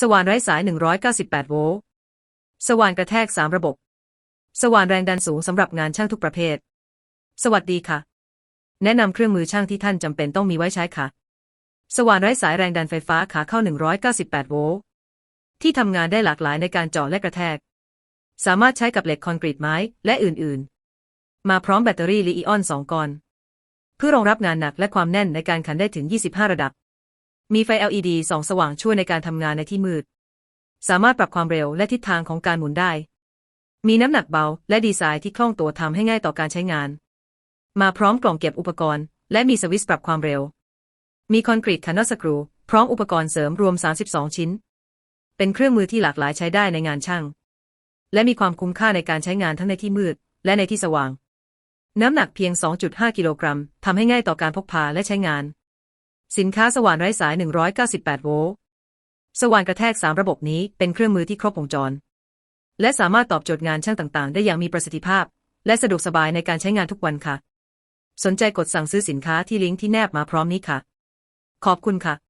สว่านไร้สาย 198 โวลต์ สว่านกระแทก 3 ระบบ สว่านแรงดันสูงสำหรับงานช่างทุกประเภท สวัสดีค่ะ แนะนำเครื่องมือช่างที่ท่านจำเป็นต้องมีไว้ใช้ค่ะ สว่านไร้สายแรงดันไฟฟ้าขาเข้า 198 โวลต์ ที่ทำงานได้หลากหลายในการเจาะและกระแทก สามารถใช้กับเหล็กคอนกรีตไม้และอื่นๆ มาพร้อมแบตเตอรี่ลิอิออน 2ก้อน เพื่อรองรับงานหนักและความแน่นในการขันได้ถึง 25 ระดับ มีไฟ LED ส่องสว่างช่วยในการทำงานในที่มืด สามารถปรับความเร็วและทิศทางของการหมุนได้ มีน้ำหนักเบาและดีไซน์ที่คล่องตัวทำให้ง่ายต่อการใช้งาน มาพร้อมกล่องเก็บอุปกรณ์ และมีสวิตช์ปรับความเร็ว มีคอนกรีตคันนอสกรู พร้อมอุปกรณ์เสริมรวม 32 ชิ้น เป็นเครื่องมือที่หลากหลายใช้ได้ในงานช่าง และมีความคุ้มค่าในการใช้งานทั้งในที่มืด และในที่สว่าง น้ำหนักเพียง 2.5 กิโลกรัมทำให้ง่ายต่อการพกพาและใช้งาน สินค้าสว่านไร้สาย 198 โวลต์ สว่านกระแทก 3 ระบบนี้เป็นเครื่องมือที่ครบวงจร และสามารถตอบโจทย์งานช่างต่าง ๆ ได้อย่างมีประสิทธิภาพ และสะดวกสบายในการใช้งานทุกวันค่ะ สนใจกดสั่งซื้อสินค้าที่ลิงก์ที่แนบมาพร้อมนี้ค่ะ ขอบคุณค่ะ